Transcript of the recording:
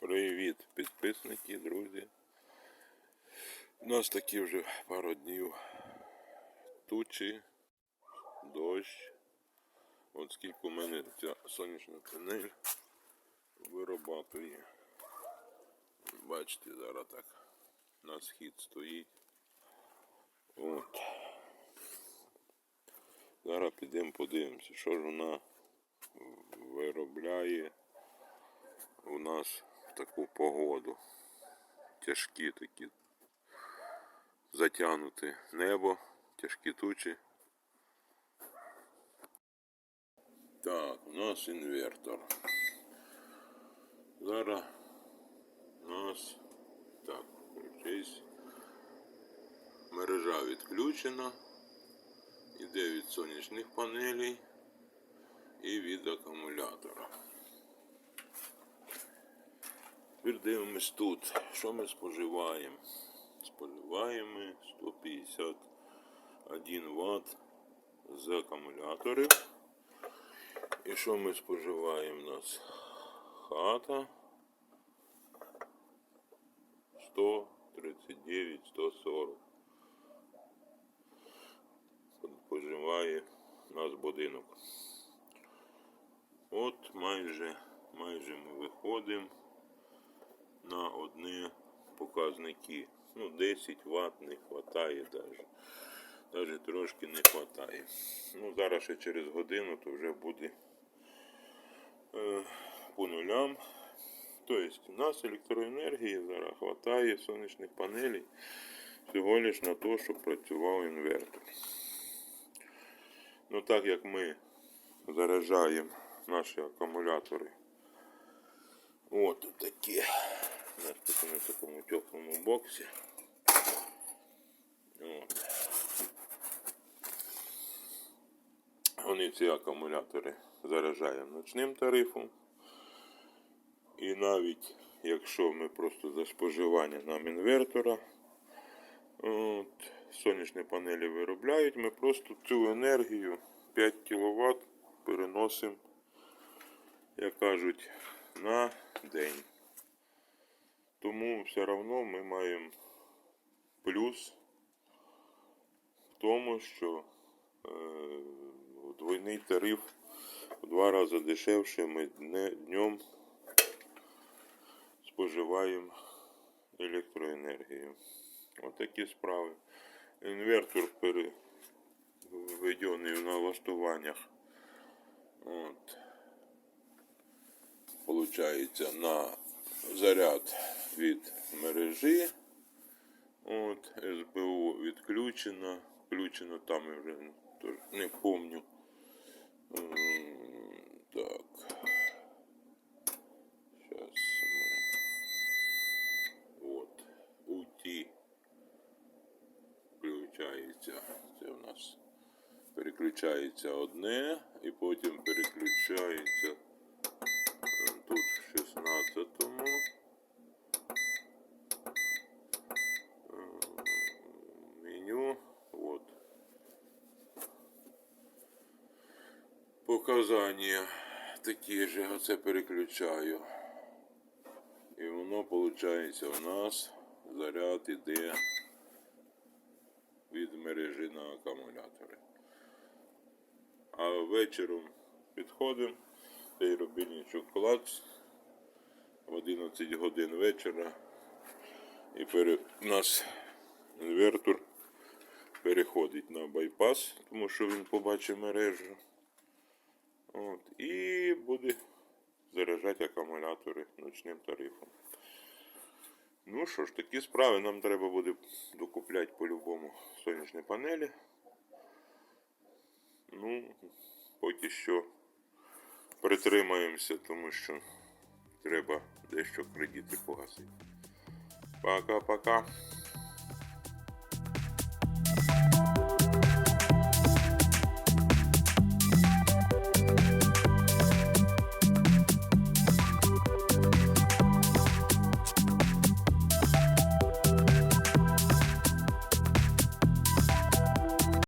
Привіт, підписники, друзі. У нас такі вже пару днів тучі, дощ. От скільки у мене ця сонячна панель вирабатує. Бачите, зараз так на схід стоїть. От. Зараз підемо подивимося, що ж вона виробляє у нас таку погоду. Тяжкі такі затягнуте небо, тяжкі тучі. Так, у нас інвертор. Зараз у нас так, включись. Мережа відключена. Іде від сонячних панелей і від акумулятора. Тепер дивимось тут, що ми споживаємо. Споживаємо 151 Вт з акумуляторів. І що ми споживаємо у нас? Хата 139, 140. Споживає нас будинок. От майже, майже ми виходимо одні показники. Ну, 10 Вт не вистачає навіть. Навіть трошки не вистачає. Ну, зараз ще через годину то вже буде е, по нулям. Тобто у нас електроенергії зараз вистачає сонячних панелей всього лиш на те, щоб працював інвертор. Ну так як ми заряджаємо наші акумулятори От такі. Тут вони такому теплому боксі. От. Вони ці акумулятори заряджаємо ночним тарифом. І навіть якщо ми просто за споживання нам інвертора, от, сонячні панелі виробляють, ми просто цю енергію 5 кВт переносимо, як кажуть, на день. Тому все одно ми маємо плюс в тому, що е, двойний тариф в два рази дешевше ми дне- днем споживаємо електроенергію. Отакі справи. Інвертор переведений в налаштуваннях. От получається на заряд від мережі. От, СБУ відключено. Включено там я вже не помню. Так. Сейчас ми. От. УТі включається. Це у нас переключається одне і потім переключається тут в 16-му. Е, Меню. От. Показання такі ж, оце переключаю. І воно виходить у нас заряд іде від мережі на акумулятори. А вечором підходимо, цей робільничок клац в 11 годин вечора. І у нас інвертор переходить на байпас, тому що він побачить мережу. От, і буде заряджати акумулятори ночним тарифом. Ну що ж, такі справи нам треба буде докупляти по-любому сонячні панелі. Ну, поки що притримаємося, тому що треба дещо кредити погасити. Пока-пока.